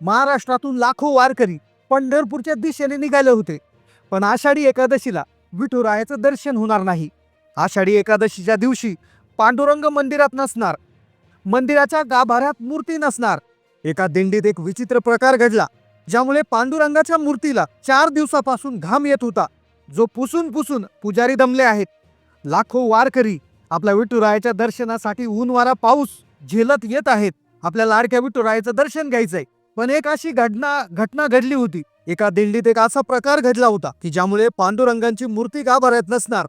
महाराष्ट्रातून लाखो वारकरी पंढरपूरच्या दिशेने निघाले होते. पण आषाढी एकादशीला विठुरायाचं दर्शन होणार नाही. आषाढी एकादशीच्या दिवशी पांडुरंग मंदिरात नसणार. मंदिराच्या गाभाऱ्यात मूर्ती नसणार. एका दिंडीत एक विचित्र प्रकार घडला ज्यामुळे पांडुरंगाच्या मूर्तीला चार दिवसापासून घाम येत होता जो पुसून पुसून पुजारी दमले आहेत. लाखो वारकरी आपल्या विठुरायाच्या दर्शनासाठी ऊन वारा पाऊस झेलत येत आहेत. आपल्या लाडक्या विठुरायाचं दर्शन घ्यायचंय. पण एक अशी घटना घटना घडली होती. एका दिंडीत एक असा प्रकार घडला होता की ज्यामुळे पांडुरंगांची मूर्ती गाभाऱ्यात नसणार.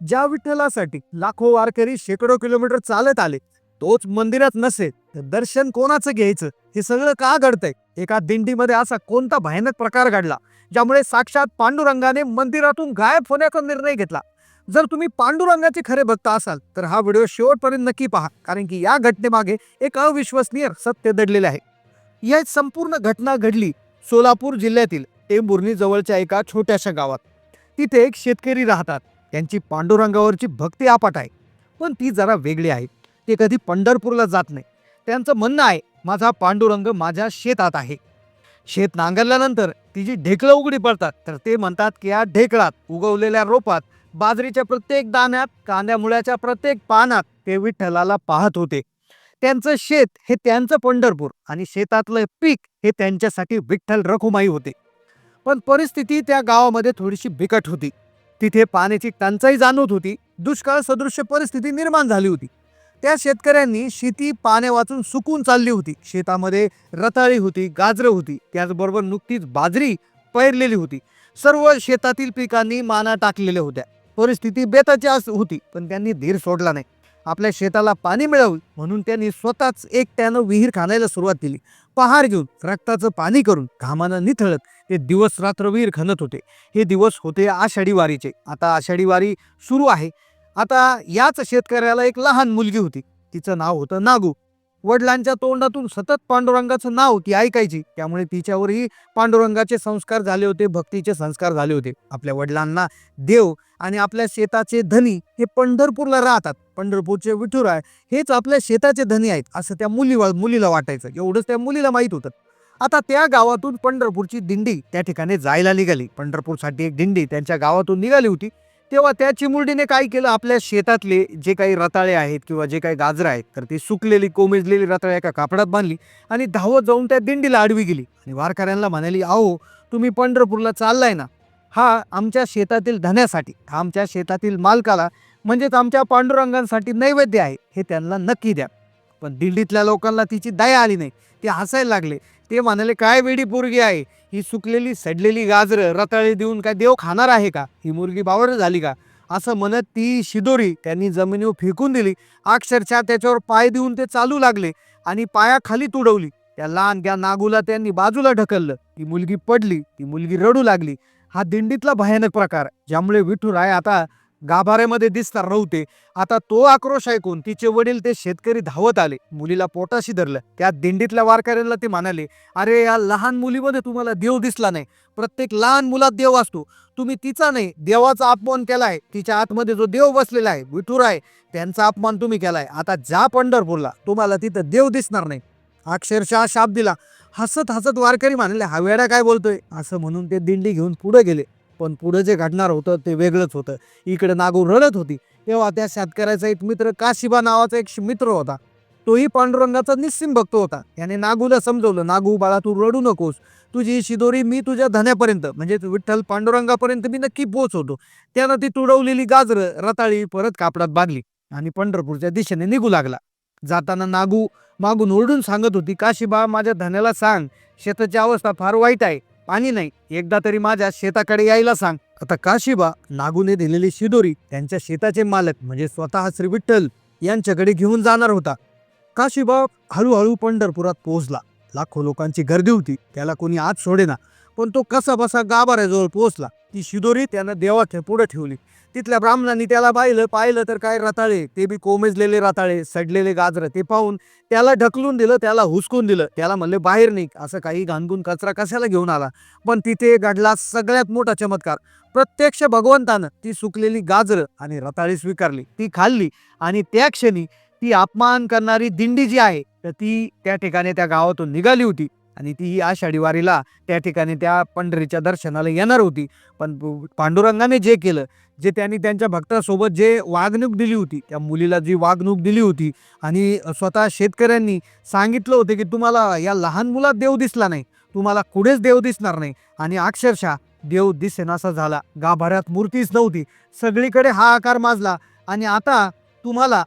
ज्या विठ्ठलासाठी लाखो वारकरी शेकडो किलोमीटर चालत आले तोच मंदिरात नसेल तर दर्शन कोणाचं घ्यायचं? हे सगळं का घडतंय? एका दिंडीमध्ये असा कोणता भयानक प्रकार घडला ज्यामुळे साक्षात पांडुरंगाने मंदिरातून गायब होण्याचा निर्णय घेतला? जर तुम्ही पांडुरंगाचे खरे भक्त असाल तर हा व्हिडिओ शेवटपर्यंत नक्की पहा कारण की या घटनेमागे एक अविश्वसनीय सत्य दडलेले आहे. या संपूर्ण घटना घडली सोलापूर जिल्ह्यातील टेंभुर्णी जवळच्या एका छोट्याशा गावात. तिथे एक शेतकरी राहतात. त्यांची पांडुरंगावरची भक्ती आपाट आहे. पण ती जरा वेगळी आहे. ते कधी पंढरपूरला जात नाही. त्यांचं म्हणणं आहे माझा पांडुरंग माझ्या शेतात आहे. शेत नांगरल्यानंतर तिची ढेकळं उघडी पडतात. तर ते म्हणतात की या ढेकळात उगवलेल्या रोपात बाजरीच्या प्रत्येक दाण्यात कांद्यामुळ्याच्या प्रत्येक पानात ते विठ्ठलाला पाहत होते. त्यांचं शेत हे त्यांचं पंढरपूर आणि शेतातलं पीक हे त्यांच्यासाठी विठ्ठल रखुमाई होते. पण परिस्थिती त्या गावामध्ये थोडीशी बिकट होती. तिथे पाण्याची टंचाई जाणवत होती. दुष्काळ सदृश्य परिस्थिती निर्माण झाली होती. त्या शेतकऱ्यांनी शेती पाण्या वाचून सुकून चालली होती. शेतामध्ये रताळी होती गाजरं होती. त्याचबरोबर नुकतीच बाजरी पेरलेली होती. सर्व शेतातील पिकांनी माना टाकलेल्या होत्या. परिस्थिती बेताची होती पण त्यांनी धीर सोडला नाही. आपल्या शेताला पाणी मिळावं म्हणून त्यांनी स्वतःच एकट्यानं विहीर खाणायला सुरुवात केली. पहार घेऊन रक्ताचं पाणी करून घामानं निथळत ते दिवस रात्र विहीर खणत होते. हे दिवस होते आषाढी वारीचे. आता आषाढी वारी सुरू आहे. आता याच शेतकऱ्याला एक लहान मुलगी होती. तिचं नाव होतं नागू. वडिलांच्या तोंडातून सतत पांडुरंगाचं नाव ती ऐकायची. त्यामुळे तिच्यावरही पांडुरंगाचे संस्कार झाले होते भक्तीचे संस्कार झाले होते. आपल्या वडिलांना देव आणि आपल्या शेताचे धनी हे पंढरपूरला राहतात. पंढरपूरचे विठुराय हेच आपल्या शेताचे धनी आहेत असं त्या मुली मुलीला वाटायचं. एवढंच त्या मुलीला माहीत होतं. आता त्या गावातून पंढरपूरची दिंडी त्या ठिकाणी जायला निघाली. पंढरपूरसाठी एक दिंडी त्यांच्या गावातून निघाली होती. तेव्हा त्या चिमुरडीने काय केलं? आपल्या शेतातले जे काही रताळे आहेत किंवा जे काही गाजरं आहेत तर ती सुकलेली कोमेजलेली रताळे एका कापडात बांधली आणि धावत जाऊन त्या दिंडीला आडवी गेली. आणि वारकऱ्यांना म्हणाली आहो तुम्ही पंढरपूरला चाललाय ना? हा आमच्या शेतातील धन्यासाठी आमच्या शेतातील मालकाला म्हणजेच आमच्या पांडुरंगांसाठी नैवेद्य आहे हे त्यांना नक्की द्या. पण दिंडीतल्या लोकांना तिची दया आली नाही. ते हसायला लागले. ते म्हणाले काय वेडी पोरगी आहे? ही सुकलेली सडलेली गाजरं रताळे देऊन काय देव खाणार आहे का? ही मुलगी बावड झाली का? असं म्हणत ती शिदोरी त्यांनी जमिनीवर फेकून दिली. अक्षरशः त्याच्यावर पाय देऊन ते चालू लागले आणि पायाखाली तुडवली. त्या लहान त्या नागूला त्यांनी बाजूला ढकललं. ती मुलगी पडली ती मुलगी रडू लागली. हा दिंडीतला भयानक प्रकार ज्यामुळे विठुराय आता गाभाऱ्यामध्ये दिसता नव्हते आता तो आक्रोश ऐकून तिचे वडील ते शेतकरी धावत आले. मुलीला पोटाशी धरलं. त्या दिंडीतल्या वारकऱ्यांना ते म्हणाले अरे या लहान मुलीमध्ये तुम्हाला देव दिसला नाही. प्रत्येक लहान मुलात देव असतो. तुम्ही तिचा नाही देवाचा अपमान केलाय. तिच्या आतमध्ये जो देव बसलेला आहे विठुर आहे त्यांचा अपमान तुम्ही केलाय. आता जा पंढरपूरला तुम्हाला तिथं देव दिसणार नाही. अक्षरशः शाप दिला. हसत हसत वारकरी म्हणाले हा वेडा काय बोलतोय? असं म्हणून ते दिंडी घेऊन पुढे गेले. पण पुढं जे घडणार होतं ते वेगळंच होतं. इकडे नागू रडत होती. तेव्हा त्या शेतकऱ्याचा एक मित्र काशिबा नावाचा एक मित्र होता. तोही पांडुरंगाचा निस्सिम भक्त होता. याने नागूला समजवलं नागू बाळा तू रडू नकोस. तुझी शिदोरी मी तुझ्या धन्यापर्यंत म्हणजे विठ्ठल पांडुरंगापर्यंत मी नक्की पोहोचवतो. त्यानं ती तुडवलेली गाजरं रताळी परत कापडात बांधली आणि पंढरपूरच्या दिशेने निघू लागला. जाताना नागू मागून ओरडून सांगत होती काशीबा माझ्या धन्याला सांग. शेताची अवस्था फार वाईट आहे. पाणी नाही. एकदा तरी माझ्या शेताकडे यायला सांग. आता काशीबा नागूने दिलेली शिदोरी त्यांच्या शेताचे मालक म्हणजे स्वतः श्री विठ्ठल यांच्याकडे घेऊन जाणार होता. काशीबा हळूहळू पंढरपुरात पोहोचला. लाखो लोकांची गर्दी होती. त्याला कोणी आत सोडेना. पण तो कसा बसा गाभाऱ्याजवळ पोहोचला. ती शिदोरी त्यानं देवाच्या पुढे ठेवली. तिथल्या ब्राह्मणांनी त्याला पाहिलं पाहिलं तर काय रताळे ते बी कोमेजलेले रताळे सडलेले गाजरं ते पाहून त्याला ढकलून दिलं त्याला हुसकून दिलं. त्याला म्हणले बाहेर निघ असं काही घाणगुण कचरा कशाला घेऊन आला? पण तिथे घडला सगळ्यात मोठा चमत्कार. प्रत्यक्ष भगवंतानं ती सुकलेली गाजरं आणि रताळी स्वीकारली. ती खाल्ली आणि त्या क्षणी ती अपमान करणारी दिंडी जी आहे तर ती त्या ठिकाणी त्या गावातून निघाली होती. आणि ती ही आषाढी वारीला त्या ठिकाणी त्या पंढरीच्या दर्शनाला येणार होती. पण पांडुरंगाने जे केलं जे त्यांनी त्यांच्या भक्तासोबत जे वागणूक दिली होती त्या मुलीला जी वागणूक दिली होती आणि स्वतः शेतकऱ्यांनी सांगितलं होतं की तुम्हाला या लहान मुलात देव दिसला नाही तुम्हाला कुठेच देव दिसणार नाही. आणि अक्षरशः देव दिसेनासा झाला. गाभाऱ्यात मूर्तीच नव्हती. सगळीकडे हा आकार माजला आणि आता तुम्हाला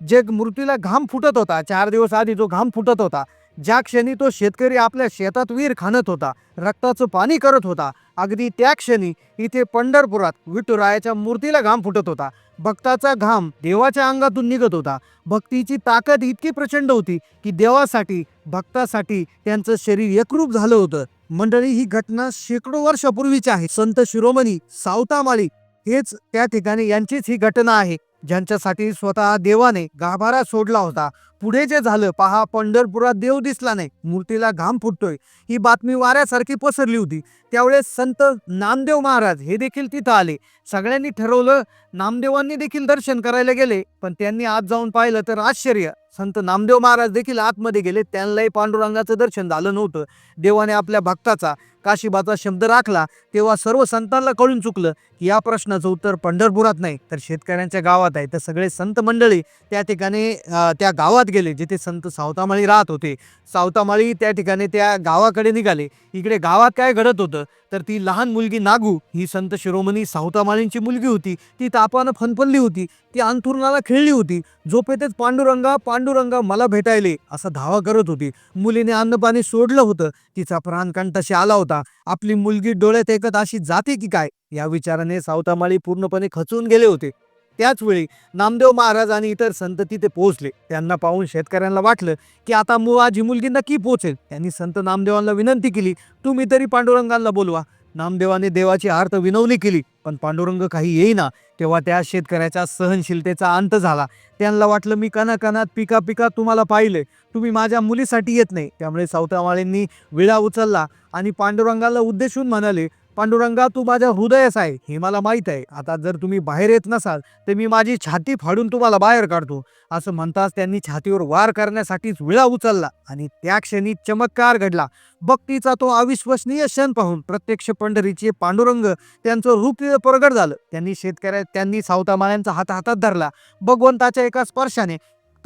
जे मूर्तीला घाम फुटत होता चार दिवस आधी जो घाम फुटत होता ज्या क्षणी तो शेतकरी आपल्या शेतात वीर खाणत होता रक्ताचं पाणी करत होता अगदी त्या क्षणी इथे पंढरपुरात विठुरायाच्या मूर्तीला घाम फुटत होता. भक्ताचा घाम देवाच्या अंगातून निघत होता. भक्तीची ताकद इतकी प्रचंड होती की देवासाठी भक्तासाठी त्यांचं शरीर एकरूप झालं होतं. मंडळी ही घटना शेकडो वर्षापूर्वीची आहे. संत शिरोमणी सावतामाळी हेच त्या ठिकाणी यांचीच ही घटना आहे. ज्यांच्यासाठी स्वतः देवाने गाभारा सोडला होता. पुढे जे झालं पहा पंढरपुरात देव दिसला नाही. मूर्तीला घाम फुटतोय. ही बातमी वाऱ्यासारखी पसरली होती. त्यावेळेस संत नामदेव महाराज हे देखील तिथं आले. सगळ्यांनी ठरवलं नामदेवांनी देखील दर्शन करायला गेले. पण त्यांनी आत जाऊन पाहिलं तर आश्चर्य. संत नामदेव महाराज देखील आतमध्ये गेले. त्यांनाही पांडुरंगाचं दर्शन झालं नव्हतं. देवाने आपल्या भक्ताचा काशीबाचा शब्द राखला. तेव्हा सर्व संतांना कळून चुकलं की या प्रश्नाचं उत्तर पंढरपुरात नाही. तर शेतकऱ्यांच्या गावात आहे. तर सगळे संत मंडळी त्या ठिकाणी त्या गावात गेले जिथे संत सावतामाळी राहत होते. सावतामाळी त्या ठिकाणी त्या गावाकडे निघाले. इकडे गावात काय घडत होतं? तर ती लहान मुलगी नागू ही संत शिरोमणी सावतामाळींची मुलगी होती. ती तापानं फनफनली होती. ती अंथुरणाला खेळली होती. झोपेतच पांडुरंगा पांडुरंगा मला भेटायले असा धावा करत होती. मुलीने अन्नपाणी सोडलं होतं. तिचा प्राण कंठाशी आला होता. आपली मुलगी डोळ्यात एकत अशी जाते की काय? या विचाराने सावतामाळी पूर्णपणे खचून गेले होते. त्याचवेळी नामदेव महाराज आणि इतर संत तिथे पोहोचले. त्यांना पाहून शेतकऱ्यांना वाटलं की आता माझी मुलगी नक्की पोहोचेल. त्यांनी संत नामदेवांना विनंती केली तुम्ही तरी पांडुरंगांना बोलवा. नामदेवाने देवाची आर्त विनवणी केली पण पांडुरंग काही येईना. तेव्हा त्या शेतकऱ्याच्या सहनशीलतेचा अंत झाला. त्यांना वाटलं मी कणाकणात पिका पिका तुम्हाला पाहिले. तुम्ही माझ्या मुलीसाठी येत नाही. त्यामुळे सावतामाळींनी विळा उचलला आणि पांडुरंगाला उद्देशून म्हणाले पांडुरंगा तू माझ्या हृदयच आहे हे मला माहीत आहे. आता जर तुम्ही बाहेर येत नसाल तर मी माझी छाती फाडून तुम्हाला बाहेर काढतो. असं म्हणताच त्यांनी छातीवर वार करण्यासाठीच विळा उचलला आणि त्या क्षणी चमत्कार घडला. भक्तीचा तो अविश्वसनीय क्षण पाहून प्रत्यक्ष पंढरीचे पांडुरंग त्यांचं रूप प्रगट झालं. त्यांनी शेतकऱ्या त्यांनी सावतामाळ्यांचा हात हातात धरला. भगवंताच्या एका स्पर्शाने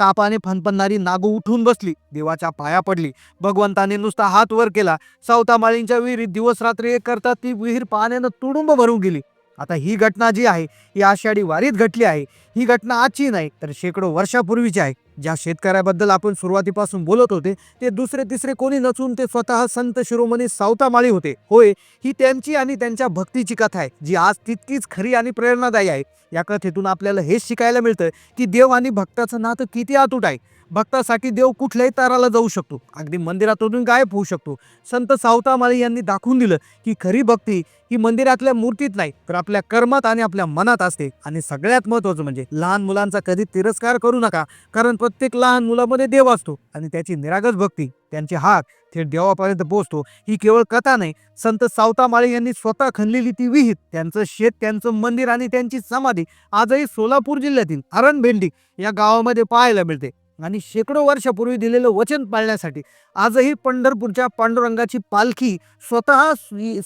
तापाने फनफनणारी नागू उठून बसली. देवाच्या पाया पडली. भगवंताने नुसता हात वर केला. सावतामाळींच्या विहिरीत दिवस रात्री एक करता ती विहीर पाण्यानं तुडुंब भरून गेली. आता ही घटना जी आहे ही आषाढी वारीत घटली आहे. ही घटना आजची नाही तर शेकडो वर्षापूर्वीची आहे. ज्या शेतकऱ्याबद्दल आपण सुरुवातीपासून बोलत होते ते दुसरे तिसरे कोणी नसून ते स्वतः संत शिरोमणी सावतामाळी होते. होय ही त्यांची आणि त्यांच्या भक्तीची कथा आहे जी आज तितकीच खरी आणि प्रेरणादायी आहे. या कथेतून आपल्याला हेच शिकायला मिळतं की देव आणि भक्ताचं नातं किती अतूट आहे. भक्तासाठी देव कुठल्याही ताराला जाऊ शकतो अगदी मंदिरातून गायब होऊ शकतो. संत सावतामाळी यांनी दाखवून दिलं की खरी भक्ती ही मंदिरातल्या मूर्तीत नाही तर आपल्या कर्मात आणि आपल्या मनात असते. आणि सगळ्यात महत्त्वाचं म्हणजे लहान मुलांचा कधी तिरस्कार करू नका कारण प्रत्येक लहान मुलामध्ये देव असतो आणि त्याची निरागस भक्ती त्यांचे हात थेट देवापर्यंत पोहोचतो ही केवळ कथा नाही. संत सावतामाळी यांनी स्वतः खणलेली ती विहीर त्यांचं शेत त्यांचं मंदिर आणि त्यांची समाधी आजही सोलापूर जिल्ह्यातील अरणभेंडी या गावामध्ये पाहायला मिळते. आणि शेकडो वर्षापूर्वी दिलेलं वचन पाळण्यासाठी आजही पंढरपूरच्या पांडुरंगाची पालखी स्वतः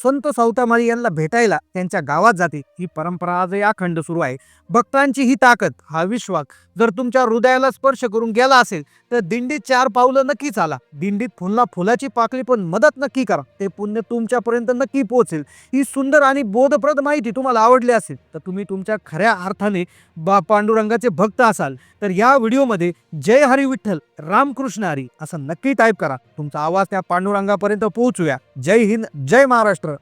संत सावतामाळी यांना भेटायला त्यांच्या गावात जाते. ही परंपरा आजही अखंड सुरू आहे. भक्तांची ही ताकद हा विश्वास जर तुमच्या हृदयाला स्पर्श करून गेला असेल तर दिंडीत चार पावलं नक्कीच आला दिंडीत फुलला फुलाची पाकळी पण मदत नक्की करा. ते पुण्य तुमच्यापर्यंत नक्की पोहोचेल. ही सुंदर आणि बोधप्रद माहिती तुम्हाला आवडली असेल तर तुम्ही तुमच्या खऱ्या अर्थाने बा पांडुरंगाचे भक्त असाल. तर या व्हिडिओमध्ये जय हरी विठ्ठल रामकृष्ण हरी असं नक्की टाईप करा. तुमचा आवाज त्या पांडुरंगापर्यंत पोहोचूया. जय हिंद जय महाराष्ट्र.